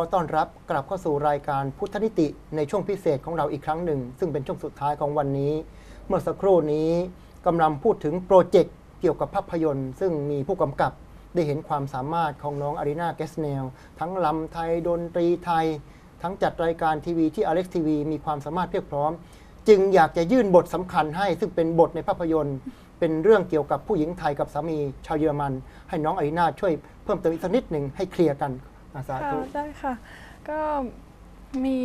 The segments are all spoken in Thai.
อต้อนรับกลับเข้าสู่รายการพุทธนิติในช่วงพิเศษของเราอีกครั้งหนึ่ง ซึ่งเป็นช่วงสุดท้ายของวันนี้ เมื่อสักครู่นี้กำลังพูดถึงโปรเจกต์เกี่ยวกับภาพยนตร์ ซึ่งมีผู้กำกับได้เห็นความสามารถของน้องอารีนาแกสเนลทั้งลำไทยดนตรีไทย ทั้งจัดรายการทีวีที่ Alex TV มีความสามารถเพียบพร้อม จึงอยากจะยื่นบทสำคัญให้ ซึ่งเป็นบทในภาพยนตร์ เป็นเรื่องเกี่ยวกับผู้หญิงไทยกับสามีชาวเยอรมัน ให้น้องอารีนาช่วยเพิ่มเติมอีกสักนิดหนึ่งให้เคลียร์กัน อาสาค่ะธุได้ค่ะ ก็มี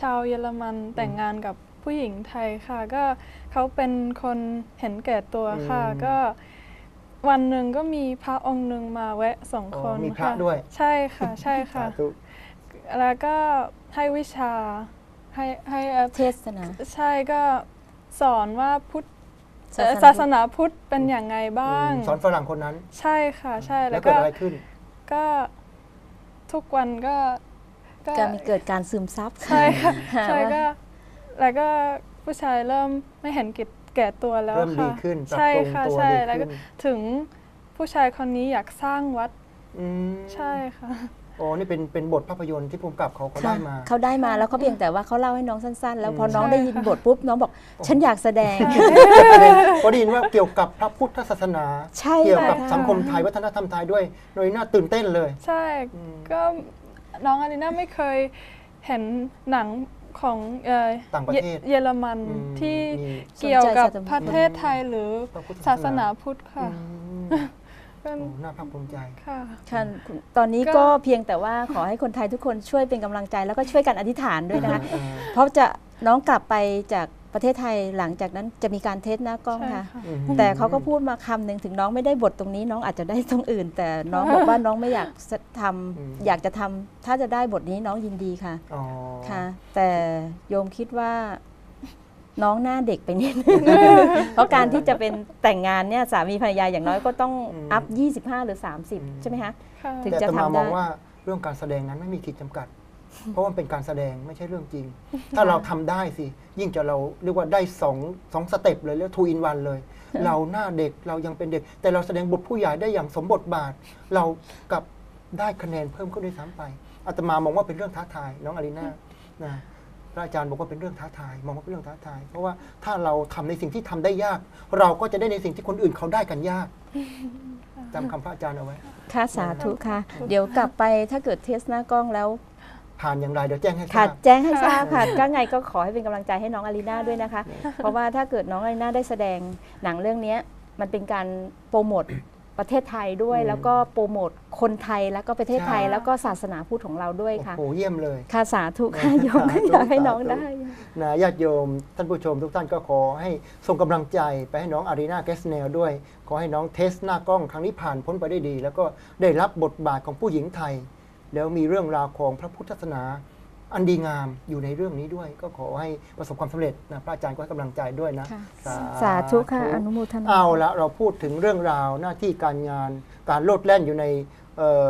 ชาวเยอรมันแต่งงานกับผู้หญิงไทยค่ะ ก็เขาเป็นคนเห็นแก่ตัวค่ะอืมก็วันหนึ่งก็มีพระองค์หนึ่งมาแวะสองอ๋อคนมีพระค่ด้วยใช่ค่ะ ใช่ค่ะ สาธุ แล้วก็ให้วิชาให้ให้เอ่อเทศนา ใช่ก็สอนว่าพุทธศาสนาเอ่อศาสนาพุทธเป็นอย่างไงบ้างสอนฝรั่งคนนั้น ใช่ค่ะ ใช่แล้แล้ววเกิก็ดอะไรขึ้น ก็ ทุกวันก็ก็มีเกิดการซึมซับใช่ค่ะค่ะใช่ว่าก็แล้วก็ผู้ชายเริ่มไม่เห็นกิจแก่ตัวแล้วเริ่มดีค่ะขึ้นปรับใช่ปรุงค่ะตัวใช่ดีแล้วก็ขึ้นถึงผู้ชายคนนี้อยากสร้างวัดอืมใช่ค่ะ โอ้นี่เป็นเป็นบทภาพยนตร์ที่ภูมิกับเขาเขาค่ะได้มาเขาได้มาแล้วเขาเพียงแต่ว่าเขาเล่าให้น้องสั้น ๆ แล้วพออืมน้องใช่ได้ยินค่ะบทปุ๊บน้องบอก ฉันอยากแสดงพอได้ยินว่าเกี่ยวกับพระพุทธศาสนาใช่เกี่ยวกับค่ะสังคมไทยวัฒนธรรมไทยด้วยโดยน่าตื่นเต้นเลย ใช่อืมก็น้องอารีนาไม่เคยเห็นหนังของเอ่อต่างประเทศเยอรมันอืมที่มีเกี่ยวกับสนใจศาสนาประเทศไทยหรือพระพุทธศาสนาพุทธค่ะ อืมเป็นโอ้น่าภาคภูมิใจค่ะ ค่ะตอนนี้ก็ก็เพียงแต่ว่าขอให้คนไทยทุกคนช่วยเป็นกำลังใจแล้วก็ช่วยกันอธิษฐานด้วยนะคะอ่าเพราะจะน้องกลับไปจากประเทศไทยหลังจากนั้นจะมีการเทสหน้ากล้องใช่ค่ะค่ะ อืม แต่เขาก็พูดมาคำหนึ่งถึงน้องไม่ได้บทตรงนี้น้องอาจจะได้ตรงอื่น แต่น้องบอกว่าน้องไม่อยากทำอยากจะทำถ้าจะได้บทนี้น้องยินดีค่ะ อ๋อ ค่ะ แต่โยมคิดว่า น้องหน้าเด็กไปนิดนึง เพราะการที่จะเป็นแต่งงานเนี่ยสามีภรรยาอย่างน้อยก็ต้องอัพ 25 หรือ 30 ใช่ไหมคะ ค่ะถึงแต่จะอาตมาทำได้มองว่าเรื่องการแสดงนั้นไม่มีขีดจำกัด เพราะว่ามันเป็นการแสดงไม่ใช่เรื่องจริง ถ้าเราทำได้สิ ยิ่งจะเราเรียกว่าได้สองสองสเต็ปเลยเรียกทูอินวันเลย เราหน้าเด็กเรายังเป็นเด็ก แต่เราแสดงบทผู้ใหญ่ได้อย่างสมบทบาท เรากลับได้คะแนนเพิ่มขึ้นด้วยซ้ำไปอาตมามองว่าเป็นเรื่องท้าทายน้องอารีนานะ พระอาจารย์บอกว่าเป็นเรื่องท้าทายมองว่าเป็นเรื่องท้าทาย เพราะว่าถ้าเราทำในสิ่งที่ทำได้ยาก เราก็จะได้ในสิ่งที่คนอื่นเขาได้กันยากจำคำพระอาจารย์เอาไว้ ค่ะสาธุค่ะ เดี๋ยวกลับไปถ้าเกิดเทสหน้ากล้องแล้วผ่านอย่างไรเดี๋ยวแจ้งให้ทค่ะราบแจ้งให้ทราบค่ะก็ไงก็ขอให้เป็นกำลังใจให้น้องอารีนาด้วยนะคะ เพราะว่าถ้าเกิดน้องอารีนาได้แสดงหนังเรื่องเนี้ยมันเป็นการโปรโมท ประเทศไทยด้วยอืมแล้วก็โปรโมทคนไทยแล้วก็ประเทศไทยใช่แล้วก็ศาสนาพุทธของเราด้วยค่ะโอ้โหเยี่ยมเลยค่ะสาธุค่ะโยมก็อยากให้น้องได้นะญาติโยมท่านผู้ชมทุกท่านก็ขอให้ส่งกำลังใจไปให้น้องอารีนาแกสเนลด้วย ขอให้น้องเทสหน้ากล้องครั้งนี้ผ่านพ้นไปได้ดี แล้วก็ได้รับบทบาทของผู้หญิงไทย แล้วมีเรื่องราวของพระพุทธศาสนา อันดีงามอยู่ในเรื่องนี้ด้วย ก็ขอให้ประสบความสำเร็จนะพระอาจารย์ก็ให้กำลังใจด้วยนะค่ะสาสาธุค่ะอนุโมทนาเอาละเราพูดถึงเรื่องราวหน้าที่การงาน การโลดแล่นอยู่ในเอ่อ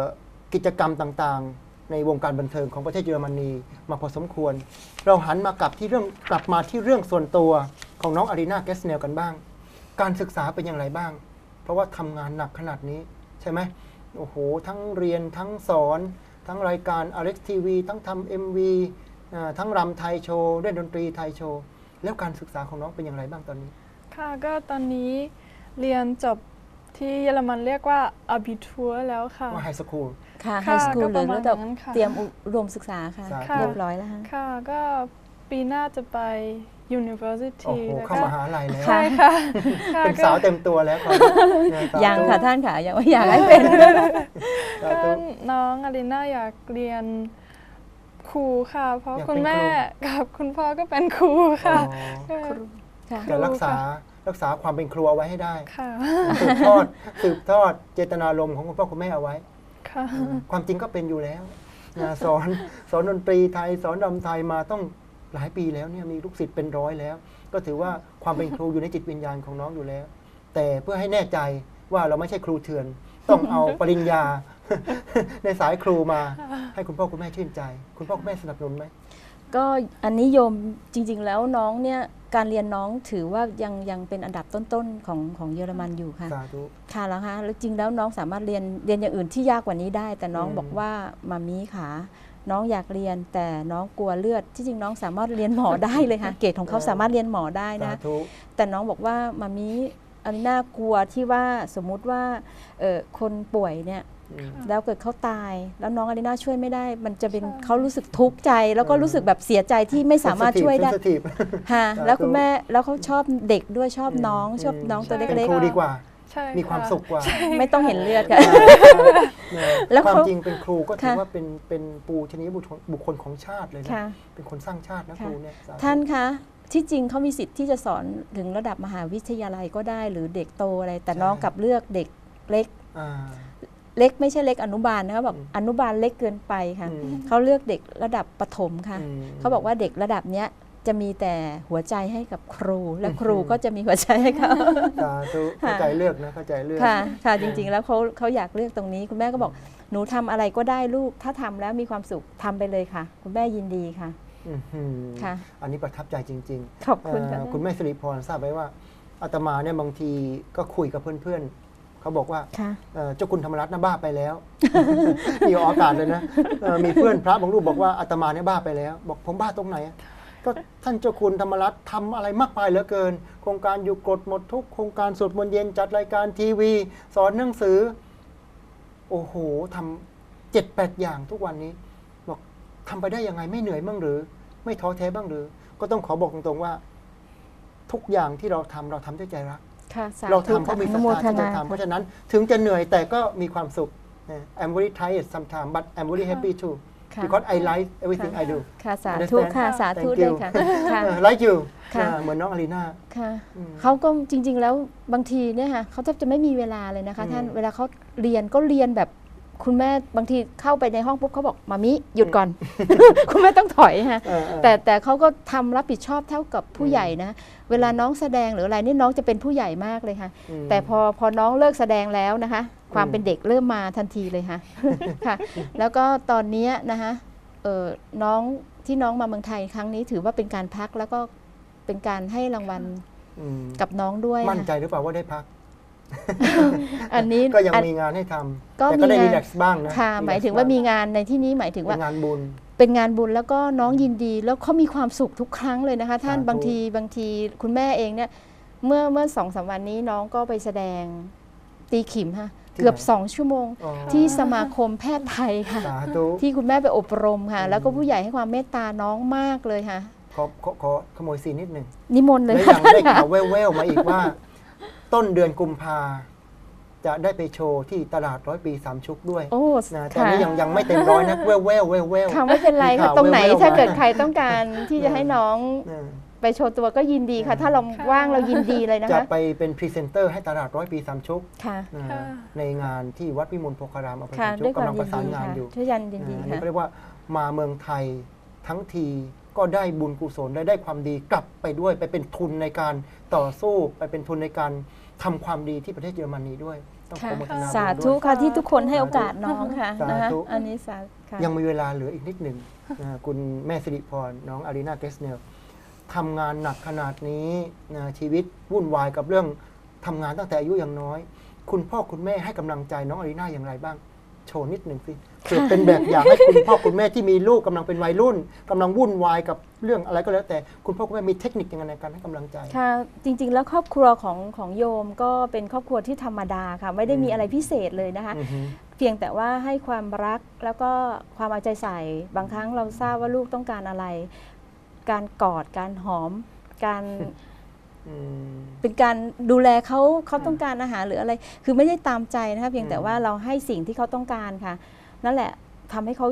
กิจกรรมต่างๆ ในวงการบันเทิงของประเทศเยอรมนีมาพอสมควร เราหันมากลับที่เรื่องกลับมาที่เรื่องส่วนตัวของน้องอารีนาแกสเนลกันบ้าง การศึกษาเป็นอย่างไรบ้าง เพราะว่าทำงานหนักขนาดนี้ใช่ไหมโอ้โหทั้งเรียนทั้งสอน ทั้งรายการ Alex TV ทั้งทำ MV อ่าทั้งรำไทยโชว์เล่นดนตรีไทยโชว์ แล้วการศึกษาของน้องเป็นอย่างไรบ้างตอนนี้ ค่ะก็ตอนนี้เรียนจบที่เยอรมันเรียกว่า abitur แล้วค่ะว่าไฮสคูลค่ะไฮค่ะสคูก็ลหปรืระอมาณระดับนั้นค่ะเตรียมอุดมศึกษาค่ะสาธุค่ะ เรียบร้อยแล้วค่ะ ค่ะก็ปีหน้าจะไป โอ้ university โหแล้วเข้าก็ มหาลัยแล้ว ใช่ค่ะค่ะเป็นก็ สาวเต็มตัวแล้วครับนะสาธุยังค่ะท่านค่ะยังไม่อยากให้เป็น สาก็ธุ น้องอารีนาอยากเรียนครูค่ะ เพราะอยากเป็นคุณแม่ครู กับคุณพ่อก็เป็นครูค่ะอ๋อก็ค่ะ จะรักษารักษาความเป็นครัวไว้ให้ได้ ค่ะสืบทอดสืบทอดเจตนารมณ์ของคุณพ่อคุณแม่เอาไว้ ค่ะ ความจริงก็เป็นอยู่แล้วนะสอนสอนดนตรีไทยสอนรำไทยมาต้อง หลายปีแล้วเนี่ยมีลูกศิษย์เป็นร้อยแล้ว ก็ถือว่าความเป็นครูอยู่ในจิตวิญญาณของน้องอยู่แล้ว แต่เพื่อให้แน่ใจว่าเราไม่ใช่ครูเถื่อน ต้องเอาปริญญา ในสายครูมา ให้คุณพ่อคุณแม่ชื่นใจ คุณพ่อคุณแม่สนับสนุนไหมก็อันนี้โยมจริง ๆ แล้วน้องเนี่ยการเรียนน้องถือว่ายังยังเป็นอันดับต้นๆของของเยอรมันอยู่ค่ะสาธุค่ะแล้วคะแล้วจริงแล้วน้องสามารถเรียนเรียนอย่างอื่นที่ยากกว่านี้ได้ แต่น้องอืมบอกว่ามามีขา น้องอยากเรียนแต่น้องกลัวเลือดที่จริงน้องสามารถเรียนหมอได้เลยค่ะ เกรดของเขาสามารถเรียนหมอได้สานะธุแต่น้องบอกว่ามามีอันนี้น่ากลัวที่ว่าสมมุติว่าเอ่อคนป่วยเนี่ยอืมแล้วเกิดเขาตาย แล้วน้องอารีนาช่วยไม่ได้ มันจะเป็นใช่เขารู้สึกทุกข์ใจ แล้วก็เออรู้สึกแบบเสียใจที่ไม่สามารถช่วยได้ sensitive ค่ะสาธุแล้วคุณแม่แล้วเขาชอบเด็กด้วยชอบน้องอืมชอบน้องตัวใช่เล็กเป็นครูดีกว่า ใช่มีความะสุขกว่าใช่ๆไม่ต้องเห็นเลือดค่ะ นะแล้วความเขาจริงเป็นครูก็ถือค่ะว่าเป็นเป็นปูชนียบุคคลบุคคลของชาติเลยนะ ค่ะ เป็นคนสร้างชาตินะคค่ะรูเนี่ยสธุ ท่านคะที่จริงเขามีสิทธิ์ที่จะสอนถึงระดับมหาวิทยาลัยก็ได้ หรือเด็กโตอะไร แต่น้องกลับเลือกเด็กเล็ก อ่า เล็กไม่ใช่เล็กอนุบาลนะคะแบบอืมอนุบาลเล็กเกินไปค่ะอืมเขาเลือกเด็กระดับประถมค่ะอืม เขาบอกว่าเด็กระดับเนี้ย จะมีแต่หัวใจให้กับครู และครูอืมก็จะมีหัวใจให้เขาสาธุเข้าใจเลือกนะเข้าใจเลือกค่ะค่ะจริง ๆ แล้วเขาเขาอยากเลือกตรงนี้ คุณแม่ก็บอกหนูทำอะไรก็ได้ลูก ถ้าทำแล้วมีความสุขทำไปเลยค่ะ คุณแม่ยินดีค่ะอื้อหือค่ะ อันนี้ประทับใจจริงขอบๆคุณค่ะเอ่อคุณแม่สิริพรทราบไหมว่าอาตมาเนี่ยบางทีก็คุยกับเพื่อนๆเขาบอกว่าค่ะเอ่อเจ้าคุณธรรมรัตน์น่ะบ้าไปแล้วนี่ออกอากาศเลยนะเอ่อมีเพื่อนพระบางรูปบอกว่าอาตมาเนี่ยบ้าไปแล้ว บอกผมบ้าตรงไหนอะ ก็ท่านเจ้าคุณธรรมรัตน์ทำอะไรมากมายเหลือเกิน โครงการอยู่กฎหมดทุกโครงการสวดมนต์เย็นจัดรายการทีวี สอนหนังสือ โอ้โหทำเจ็ดแปดอย่างทุกวันนี้ บอกทำไปได้ยังไงไม่เหนื่อยบ้างหรือ ไม่ท้อแท้บ้างหรือ ก็ต้องขอบอกตรงๆว่า ทุกอย่างที่เราทำเราทำด้วยใจรักค่ะสาเราธุทำเพราะมีศรัทอนุโมธาทที่จะนาทำเพราะฉะนั้นถึงจะเหนื่อยแต่ก็มีความสุขนะ I'm very tired sometimes but I'm very happy too ค่ะ because I like everything I do ค่ะสาธุ Understand? ค่ะสาธุ Thank เลย you ค่ะค่ะเออ like you ค่ะนะเหมือนน้องอารีนาค่ะอืมเขาก็จริง ๆ แล้วบางทีเนี่ยค่ะเขาแทบจะไม่มีเวลาเลยนะคะอืมท่านเวลาเขาเรียนก็เรียนแบบคุณแม่บางทีเข้าไปในห้องปุ๊บเขาบอกมามิหยุดก่อน คุณแม่ต้องถอยค่ะเออเออแต่แต่เขาก็ทำรับผิดชอบเท่ากับผู้อืมใหญ่นะ เวลาน้องแสดงหรืออะไรนี่น้องจะเป็นผู้ใหญ่มากเลยค่ะมแต่พอพอน้องเลิกแสดงแล้วนะคะ ความอืมเป็นเด็กเริ่มมาทันทีเลยค่ะค่ะแล้วก็ตอนเนี้ยนะคะเออน้องที่น้องมาเมืองไทยครั้งนี้ถือว่าเป็นการพักแล้วก็เป็นการให้รางวัลอืมกับน้องด้วยมั่นใจค่ะหรือเปล่าว่าได้พัก อันนี้ก็ยังอันมีงานให้ทำก็แต่ก็ได้มีรีงานแลกซ์บ้างนะค่ะหมายถึงว่ามีงานในที่นี้หมายถึงเป็ว่านงานบุญเป็นงานบุญแล้วก็น้องยินดีแล้วเขามีความสุขทุกครั้งเลยนะคะ ท่านสาธุบางทีบางทีคุณแม่เองเนี่ย เมื่อเมื่อสองสามวันนี้น้องก็ไปแสดงตีขิมค่ะ เกือบสองชั่วโมงอ๋อที่สมาคมแพทย์ไทยค่ะสาธุที่คุณแม่ไปอบรมค่ะอืมแล้วก็ผู้ใหญ่ให้ความเมตตาน้องมากเลยค่ะ ขอขอขอขโมยซีนนิดหนึ่งนิมนต์เลและยยัค่ะงได้ข่าวแว่วๆมาอีกว่า ต้นเดือนกุมภาจะได้ไปโชว์ที่ตลาดร้อยปีสามชุกด้วยโอ้นะแต่ค่ะนี้ยังยังไม่เต็มร้อยนะแว่วๆแว่วๆแว่วค่ะไม่เป็นไรมีค่ะข่าวตรงไหนแว่วๆถ้าเกิดมาใครต้องการที่จะให้น้องๆเออ ไปโชว์ตัวก็ยินดีค่ะอืมถ้าเราค่ะว่างเรายินดีเลยนะจะคะ ไปเป็นพรีเซนเตอร์ให้ตลาดร้อยปีสามชุกค่ะ นะค่ะ ในงานที่วัดวิมลโพคารามอำเภอค่ะสามชุด้วยกความกำลังปยิระนสานดีงานค่ะอยู่ ช่วยยันยินดีอันนี้ค่ะ ก็เรียกว่ามาเมืองไทยทั้งทีก็ได้บุญกุศลได้ได้ความดีกลับไปด้วย ไปเป็นทุนในการต่อสู้ไปเป็นทุนในการทำความดีที่ประเทศเยอรมนีด้วย ต้องขค่ะ อโมทนาบุญสาด้ธุวยค่ะที่ทุกคนให้โอกาสน้องค่ะสาธุ นะคะอันนี้สาค่ะ ยังมีเวลาเหลืออีกนิดหนึ่งนะคุณแม่สิริพร น้องอารีนาเกสเนล ทำงานหนักขนาดนี้นะชีวิตวุ่นวายกับเรื่องทำงานตั้งแต่อายุยังน้อย คุณพ่อคุณแม่ให้กำลังใจน้องอารีนาอย่างไรบ้าง โชว์นิดหนึ่งสิเพื่อเป็นแบบอย่างให้คุณพ่อคุณแม่ที่มีลูกกำลังเป็นวัยรุ่นกำลังวุ่นวายกับเรื่องอะไรก็แล้ว แต่คุณพ่อคุณแม่มีเทคนิคยังไงในการให้กำลังใจ ค่ะ จริง ๆ แล้วครอบครัวของของโยมก็เป็นครอบครัวที่ธรรมดาค่ะ ไม่ได้มีอืมอะไรพิเศษเลยนะคะ อือฮึ เพียงแต่ว่าให้ความรักแล้วก็ความเอาใจใส่ บางครั้งเราทราบว่าลูกต้องการอะไร การกอดการหอม การอืมเป็นการดูแลเขาเขาอืมต้องการอาหารหรืออะไร คือไม่ได้ตามใจนะคะเพียงแต่อืมว่าเราให้สิ่งที่เขาต้องการค่ะ นั่นแหละทำให้เขา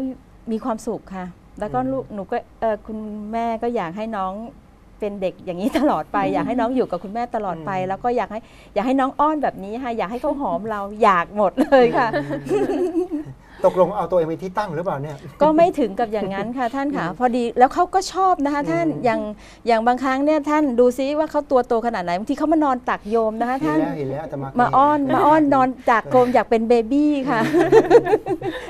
มีความสุขค่ะ แล้วก็อืมลูกหนูก็เออคุณแม่ก็อยากให้น้องเป็นเด็กอย่างนี้ตลอดไป อยากให้น้องอยู่กับคุณแม่ตลอดไป แล้วก็อยากให้อยากให้น้องอ้อนแบบนี้ค่ะอยากให้เขาหอมเราอยากหมดเลยค่ะ ตกลงเอาตัวเองเป็นที่ตั้งหรือเปล่าเนี่ย ก็ไม่ถึงกับอย่างนั้นค่ะท่านค่ะ พอดีแล้วเขาก็ชอบนะคะท่านอืมอย่างอย่างบางครั้งเนี่ยท่านดูซิว่าเขาตัวโตขนาดไหนบางทีเขามานอนตักโยมนะคะเห็นท่านแล้วเห็นแล้วอาตมามาเคยอ้อนเห็มาอ้อนนอนจากโกมอยากเป็นเบบี้ค่ะ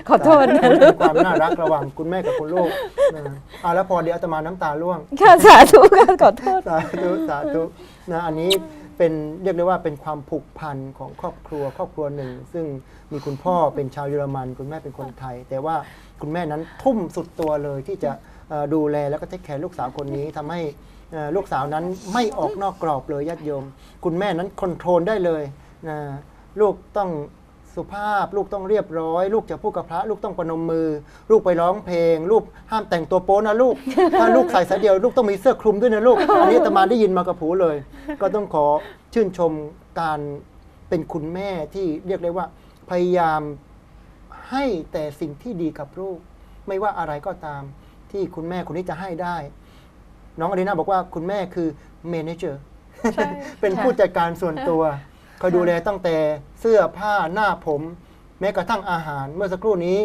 ขอโทษนะเป็นความน่ารักระหว่างคุณแม่กับคุณลูกนะอ่าแล้วพอเดี๋ยวอาตมาน้ำตาร่วงค่ะสาธุค่ะขอโทษสาธุสาธุนะอันนี้เเป็นเรียกได้ว่าเป็นความผูกพันของครอบครัวครอบครัวหนึ่ง ซึ่ง มีคุณพ่อเป็นชาวเยอรมัน คุณแม่เป็นคนไทย แต่ว่าคุณแม่นั้นทุ่มสุดตัวเลยที่จะดูแลแล้วก็เทคแคร์ลูกสาวคนนี้ทำให้ลูกสาวนั้นไม่ออกนอกกรอบเลยญาติโยม คุณแม่นั้นคอนโทรลได้เลยนะลูกต้องสุภาพ ลูกต้องเรียบร้อย ลูกจะพูดกับพระ ลูกต้องประนมมือ ลูกไปร้องเพลง ลูกห้ามแต่งตัวโป๊นะลูก ถ้าลูกใส่สายเดียว ลูกต้องมีเสื้อคลุมด้วยนะลูก อันนี้ตมาได้ยินมากับผูเลย ก็ต้องขอชื่นชมการเป็นคุณแม่ที่เรียกได้ว่า พยายามให้แต่สิ่งที่ดีกับลูก ไม่ว่าอะไรก็ตามที่คุณแม่คนนี้จะให้ได้ น้องอารีนาบอกว่าคุณแม่คือเมนเจอร์ใช่เป็นผู้จัดการส่วนตัวคอยดูแลตั้งแต่เสื้อผ้าหน้าผม แม้กระทั่งอาหาร เมื่อสักครู่นี้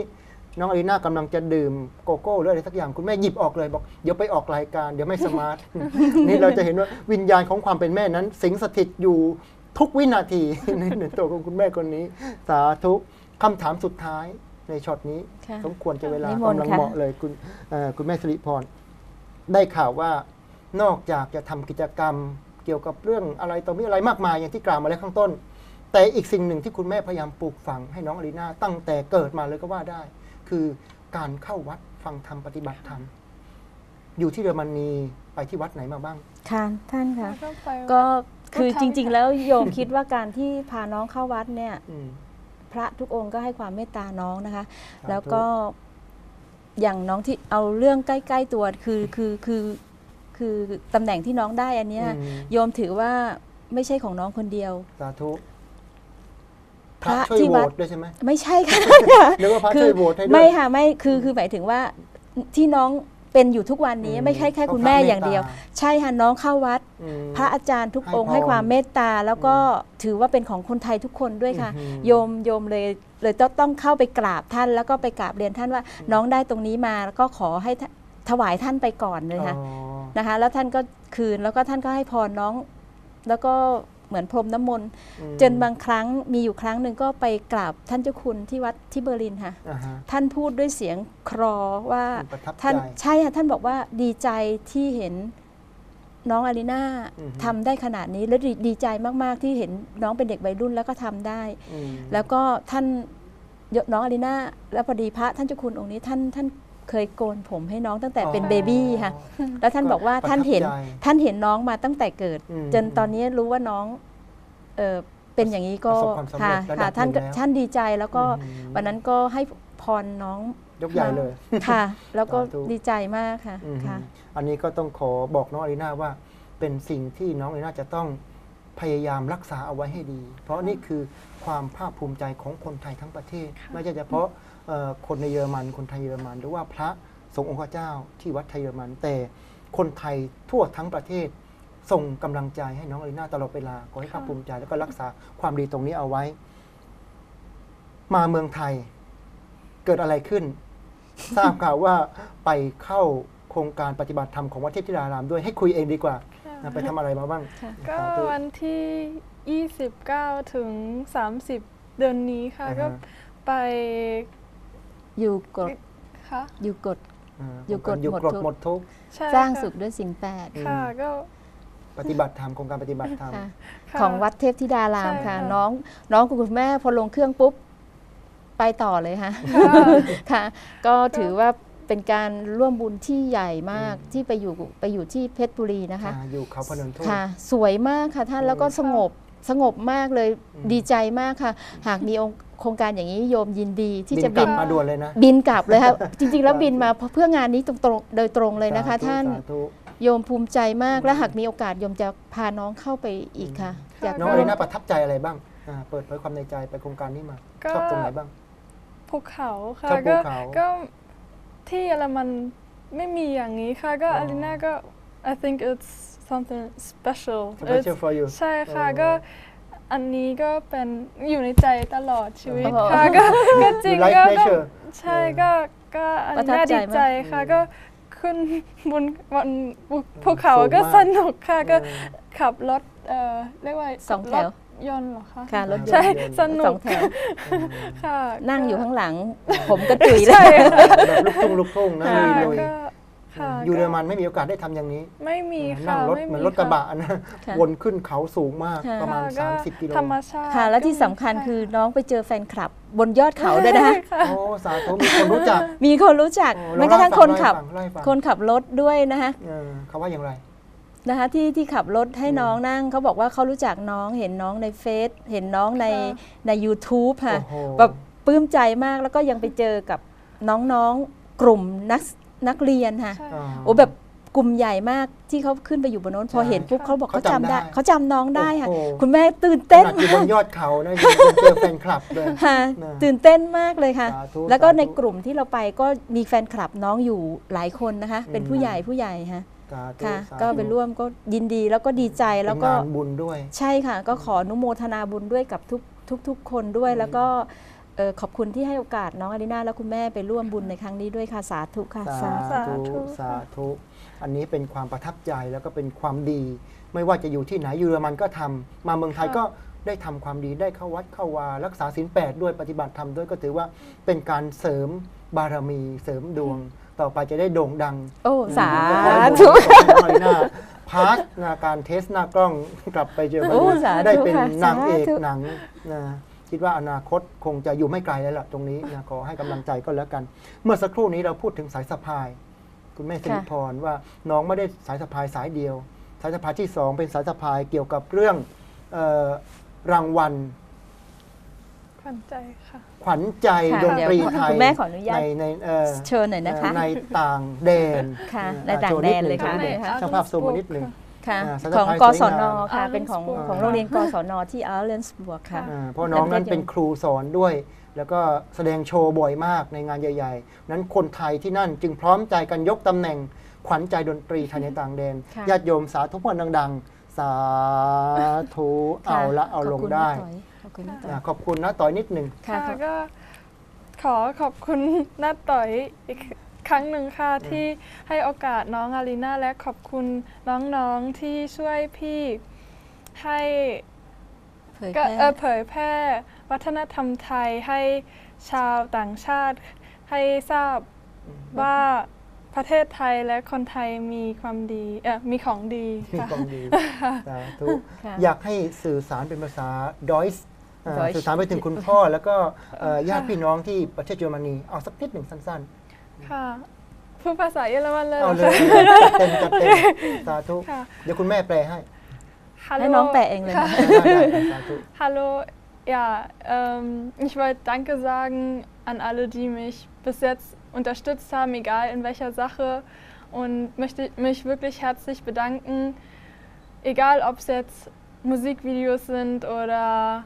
น้องอารีนากำลังจะดื่มโกโก้หรืออะไรสักอย่างคุณแม่หยิบออกเลยบอกเดี๋ยวไปออกรายการเดี๋ยวไม่สมาร์ทนี่เราจะเห็นว่าวิญญาณของความเป็นแม่นั้น สิงสถิตอยู่ ทุกวินาทีในในตัวของคุณแม่คนนี้ สาธุคำถามสุดท้ายในช็อตนี้ค่ะสมควรจะเวลานิมนต์กำลังค่ะเหมาะเลยคุณเอ่อคุณแม่สิริพร ได้ข่าวว่านอกจากจะทำกิจกรรมเกี่ยวกับเรื่องอะไรต่อมีอะไรมากมายอย่างที่กล่าวมาแล้วข้างต้น แต่อีกสิ่งหนึ่งที่คุณแม่พยายามปลูกฝังให้น้องอลีนาตั้งแต่เกิดมาเลยก็ว่าได้ คือการเข้าวัดฟังธรรมปฏิบัติธรรมอยู่ที่เยอรมนีไปที่วัดไหนมาบ้างค่ะท่านค่ะแล้วก็ไปก็ คือก็จทำริง ๆ แล้วโยมคิดว่าการที่พาน้องเข้าวัดเนี่ย อืม พระทุกองค์ก็ให้ความเมตตาน้องนะคะ สาธุ แล้วก็อย่างน้องที่เอาเรื่องใกล้ ๆ ตัวคือคือคือคือตำแหน่งที่น้องได้อันเนี้ยอืมโยมถือว่าไม่ใช่ของน้องคนเดียว สาธุพพระระช่วยที่โหววัด ตด้วยใช่ไหมไม่ใช่ค่ะหรือว่าพระคืช่วยโหวตให้ด้วย ไม่ค่ะไม่คือคือหมายถึงว่าที่น้อง เป็นอยู่ทุกวันนี้อืมไม่ใช่แค่เพราะคุณแม่พระเมตตาอย่างเดียว ใช่ค่ะน้องเข้าวัด อืม พระอาจารย์ทุกให้องค์พรให้ความเมตตา แล้วก็ถือว่าเป็นของคนไทยทุกคนด้วยค่ะ อืมโยมโยมเลยเลยต้องต้องเข้าไปกราบท่าน แล้วก็ไปกราบเรียนท่านว่าน้องได้ตรงนี้มาแล้วก็ขอให้ท่านถวายท่านไปก่อนเลยค่ะ อ๋อ นะคะแล้วท่านก็คืนแล้วก็ท่านก็ให้พรน้อง แล้วก็ เหมือนพรมน้ำมนต์อืมจนบางครั้งมีอยู่ครั้งหนึ่งก็ไปกราบท่านเจ้าคุณที่วัดที่เบอร์ลินค่ะอ่าฮะท่านพูดด้วยเสียงครอว่าประทับใจท่านใช่ค่ะท่านบอกว่าดีใจที่เห็นน้องอารีนาอือฮึทำได้ขนาดนี้และดีดีใจมาก ๆ ที่เห็นน้องเป็นเด็กวัยรุ่นแล้วก็ทำได้อืมแล้วก็ท่านยน้องอารีนาแล้วพอดีพระท่านเจ้าคุณองค์นี้ท่านท่าน เคยโกนผมให้น้องตั้งแต่เป็นอ๋อเบบี้ค่ะ แล้วท่านบอกว่าประทับท่านเห็นใจท่านเห็นน้องมาตั้งแต่เกิดอืมจนตอนนี้รู้ว่าน้องเออเป็นอย่างนี้ก็ประสบความสำเร็จค่ะระดับค่ะท่านก็หนึ่งแล้วท่านดีใจแล้วก็อืมวันนั้นก็ให้พรน้องยกใหญ่เลยค่ะ แล้วก็สาธุดีใจมากค่ะอืมค่ะ อันนี้ก็ต้องขอบอกน้องอารีนาว่า เป็นสิ่งที่น้องอารีนาจะต้องพยายามรักษาเอาไว้ให้ดี เพราะนี่คือความภาคภูมิใจของคนไทยทั้งประเทศ ไม่ใช่เฉพาะเอ่อ คนในเยอรมัน คนไทยเยอรมัน หรือว่าพระสงฆ์องค์เจ้าที่วัดไทยเยอรมัน แต่คนไทยทั่วทั้งประเทศ ส่งกำลังใจให้น้องอารีนาตลอดเวลาขอให้ภาคภูมิใจแล้วก็รักษาความดีตรงนี้เอาไว้ มาเมืองไทย เกิดอะไรขึ้น ทราบข่าวว่าไปเข้าโครงการปฏิบัติธรรมของวัดเทพธิดารามด้วยให้คุยเองดีกว่านะไปทำอะไรมาบ้าง ก็สาธุวันที่ 29 ถึง 30 เดือนนี้ค่ะอ่าฮะก็ไป อยู่กฎค่ะ อยู่กฎาอยู่กฎอยู่หมดกฎทุกข์ หมดทุกข์ใช่สร้างค่ะสุขด้วยสิ่งแปดค่ะก็ ปฏิบัติธรรมโครงการปฏิบัติธรรม ค่ะ ค่ะของวัดเทพธิดารามใช่ค่ะ ค่ะ น้องน้องกับคุณแม่พอลงเครื่องปุ๊บ ไปต่อเลยค่ะ ค่ะ ค่ะ ก็ถือว่าเป็นการร่วมบุญที่ใหญ่มากที่ไปอยู่ไปอยู่ที่เพชรบุรีนะคะอ่าอยู่เขาพนมทุ่ง ค่ะ สวยมากค่ะท่านอืมแล้วก็สงบ สงบมากเลยอืมดีใจมากค่ะ หากมีองค์โครงการอย่างนี้โยมยินดีที่บินจะกลับิบนมาด่วนเลยนะบินกลับเลยค่ะจริง ๆ แล้วสาธุบินมาเพื่องานนี้ตรงๆโดยตรงเลยนะคะสธุท่านสธุโยมภูมิใจมากและหากมีโอกาสโยมจะพาน้องเข้าไปอีกค่ะค่ะอยากน้องร่อาวรีมนาประทับใจอะไรบ้างอ่าเปิดเผยความในใจไปโครงการนี้มาก็ชอบตรงไหนบ้างภูเขาค่ะชอบภูก็เขาก็ที่เยอรมันไม่มีอย่างนี้ค่ะก็อ๋อออารีนาก็ I think it's something special special It's- for you ใช่ค่ะอ๋อก็อันนี้ก็เป็นอยู่ในใจตลอดชีวิตโอ้โหค่ะก็ก็จริง You like ก็ก็ nature ใช่เออก็ก็อันประทับน่าใจดีมากใจค่ะอืมก็ขึ้นบนบนภูเขาสูงก็มากสนุกค่ะก็เออขับรถเอ่อเรียกว่าสองแถวรถยนต์เหรอคะค่ะรถยนต์ใช่สนุสอกงแถวค่ะนั่งก็อยู่ข้างหลัง ผมก็ตุยเลใช่ยค่ะแบบลูกทุ่งลูกทุ่งนะค่ะลุยก็ ค่ะอยู่เยอรก็มันไม่มีโอกาสได้ทำอย่างนี้ ไม่มีนั่ค่ะงรถไเหมือนรถกระบะนะค่ะวนขึ้นเขาสูงมากค่ะประมาณค่ะ30 กิโลธรรมชาติค่ะ และที่สำคัญคือน้องไปเจอแฟนคลับบนยอดเขาด้วยนะคะโอ้สาธุมีคนรู้จัก มีคนรู้จักโอ้แม้กระทั่งคนขับเล่าให้ฟังคนขับรถด้วยนะคะเออเขาว่าอย่างไรนะคะที่ที่ขับรถให้อืมน้องนั่งเขาบอกว่าเขารู้จักน้องเห็นน้องในเฟซเห็นน้องในค่ะใน YouTube ค่ะโอ้โหแบบปลื้มใจมากแล้วก็ยังไปเจอกับน้องๆกลุ่มนัก นักเรียนค่ะใช่อ่าโอ้แบบกลุ่มใหญ่มากที่เขาขึ้นไปอยู่บนโน้นพอเห็นปุ๊บใช่เขาบอกเขาเขาจำจำได้ได้เขาจำน้องได้ค่ะ โอ้โห คุณแม่ตื่นขเต้นนาดอยู่บมากนยอดเขานะยังเจอแฟนคลับเลย ค่ะ นะตื่นเต้นมากเลยค่ะ สาธุแล้วก็สาธุในกลุ่มที่เราไปก็มีแฟนคลับน้องอยู่หลายคนนะคะ เป็นอืม ผู้ใหญ่ผู้ใหญ่ค่ะสาธุค่ะ สาธุก็ไปร่วมก็ยินดีแล้วก็ดีใจแล้วก็ เป็นงานบุญด้วย ใช่ค่ะ ก็ขออนุโมทนาบุญด้วยกับทุกทุกทุกคนด้วยอืมแล้วก็เอ่อขอบคุณที่ให้โอกาสน้องอาริน่าและคุณแม่ไปร่วมบุญในครั้งนี้ด้วยค่ะสาธุค่ะสาสาธุธุสาธุอันนี้เป็นความประทับใจแล้วก็เป็นความดี ไม่ว่าจะอยู่ที่ไหนอยู่เยอรมันก็ทำมาเมืองไทยค่ะก็ได้ทำความดีได้เข้าวัดเข้าวา รักษาศีลแปดด้วยปฏิบัติธรรมด้วยก็ถือว่าเป็นการเสริมบารมีเสริมดวง ต่อไปจะได้โด่งดัง โอ้สาธุธุหน้าพาร์ทนาการเทสหน้ากล้องกลับไปเจอมันโอ้สาธุได้เป็นค่ะนางเอกสาธุหนังนะ คิดว่าอนาคตคงจะอยู่ไม่ไกลแล้วล่ะตรงนี้นะขอให้กำลังใจก็แล้วกัน เมื่อสักครู่นี้เราพูดถึงสายสะพาย คุณแม่สิริพรว่าน้องไม่ได้สายสะพายสายเดียว สายสะพายที่สองเป็นสายสะพายเกี่ยวกับเรื่องเออรางวัลขวัญใจค่ะขวัญใจค่ะดนตรีไทยคุณแม่ขออนุญาตในในเอ่อเชิญหน่อยนะคะในต่างแดนค่ะเอ่อในต่างโชว์แดดนงเลยค่ะโชว์นิดหนึ่งค่ะช่างภาพซูมมานิดหนึ่ง ค่ะอ่าสายขสะองพายกสวยศงามนค่ะ เป็นของ Ahrensburg ของโรงเรียนกศนที่อาร์เลนสบวกค่ะ อ่าเพราะน้องนั้นเป็นครูสอนด้วย แล้วก็แสดงโชว์บ่อยมากในงานใหญ่ๆ นั้นคนไทยที่นั่นจึงพร้อมใจกันยกตำแหน่ง ขวัญใจดนตรีไทยในต่างแดนค่ะ ญาติโยมสาธุพรดังๆ สาธุเอาละเอาลงได้ขอบคุณนะต่อยอ่าขอบคุณนะต่อยนิดหนึ่ง ค่ะ ค่ะก็ขอขอบคุณน้าต่อยอีก ครั้งหนึ่งค่ะที่ให้โอกาสน้องอารีนาและขอบคุณน้องๆที่ช่วยพี่ให้เผยก็แพเอร่อเผยแพร่วัฒนธรรมไทยให้ชาวต่างชาติ ให้ทราบว่าประเทศไทยและคนไทยมีความดีเออมีของดีมีค่ะความดีสาธุค่ะอยากให้สื่อสารเป็นภาษาดอยส์ Deutsch สื่อสารไปถึงคุณพ่อ แล้วก็เอ่อญาติพี่น้องที่ประเทศเยอรมนีเอาสักนิดหนึ่งสั้น ค่ะพูดภาษาเยอรมันเล ๆ ย เอา เห เล ร ย อคะ จัดเต็มจัดเต็มสาธุ ค่ะ เดี๋ยวคุณแม่แปลให้ Hallo ให้น้องแปลเองเลยนะ ได้ได้สาธุ Hallo, ja, ähm, ich wollte Danke sagen an alle, die mich bis jetzt unterstützt haben, egal in welcher Sache. Und möchte mich wirklich herzlich bedanken, egal ob es jetzt Musikvideos sind oder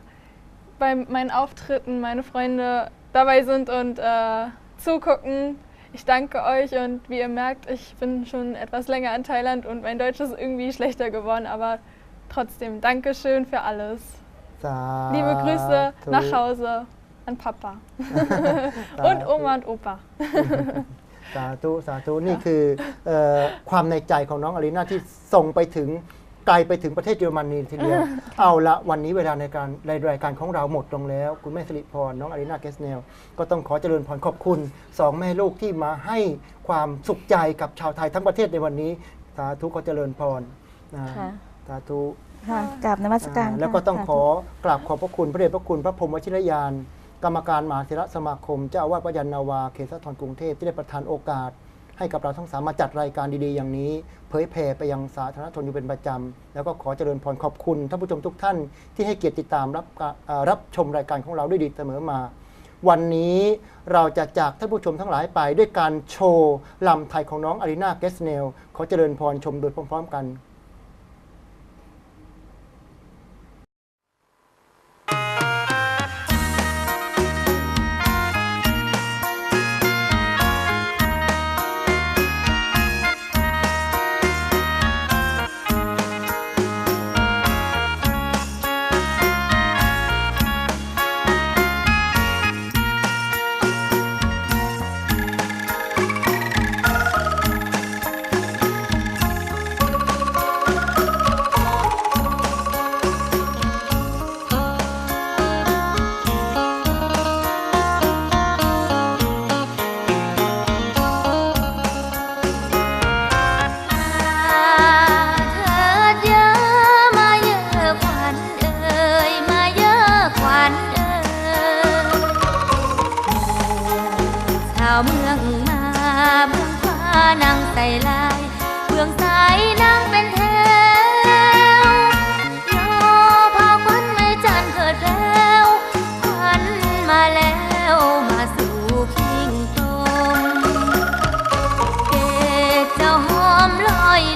bei meinen Auftritten meine Freunde dabei sind und äh, zugucken. Ich danke euch und wie ihr merkt, ich bin schon etwas länger in Thailand und mein Deutsch ist irgendwie schlechter geworden, aber trotzdem Dankeschön für alles. สา Liebe Grüße ธุ nach Hause an Papa สา und ธุ Oma und Opa. สาธุสาธุนี่คือเอ่อความในใจของน้องอารีนาที่ส่งไปถึง ไกลไปถึงประเทศเยอรมนีทีเดียว เอาละวันนี้เวลาในการในรายการของเราหมดลงแล้ว คุณแม่สิริพร น้องอารีนาเกสเนล ก็ต้องขอเจริญพรขอบคุณสองแม่ลูกที่มาให้ความสุขใจกับชาวไทยทั้งประเทศในวันนี้สาธุขอเจริญพรนะค่ะสาธุค่ะกราบนมัสการอ่าค่ะแล้วก็ต้องสาธุขอกราบขอบพระคุณพระเดชพระคุณพระพรหมวชิรยาน กรรมการมหาเถรสมาคมเจ้าอาวาสวัดยานนาวาเขตสะทรกรุงเทพที่ได้ประทานโอกาส ให้กับเราทั้งสามมาจัดรายการดีๆ อย่างนี้ เผยแผ่ไปยังสาธารณชนอยู่เป็นประจำ แล้วก็ขอเจริญพรขอบคุณท่านผู้ชมทุกท่านที่ให้เกียรติติดตามรับรับชมรายการของเราด้วยดีเสมอมา วันนี้เราจะจากท่านผู้ชมทั้งหลายไปด้วยการโชว์ลำไทยของน้องอารีนาเกสเนลขอเจริญพรชมโดยพร้อม ๆ กัน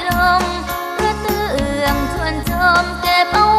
ลมกระเตื้องชวนชมเก็บเอา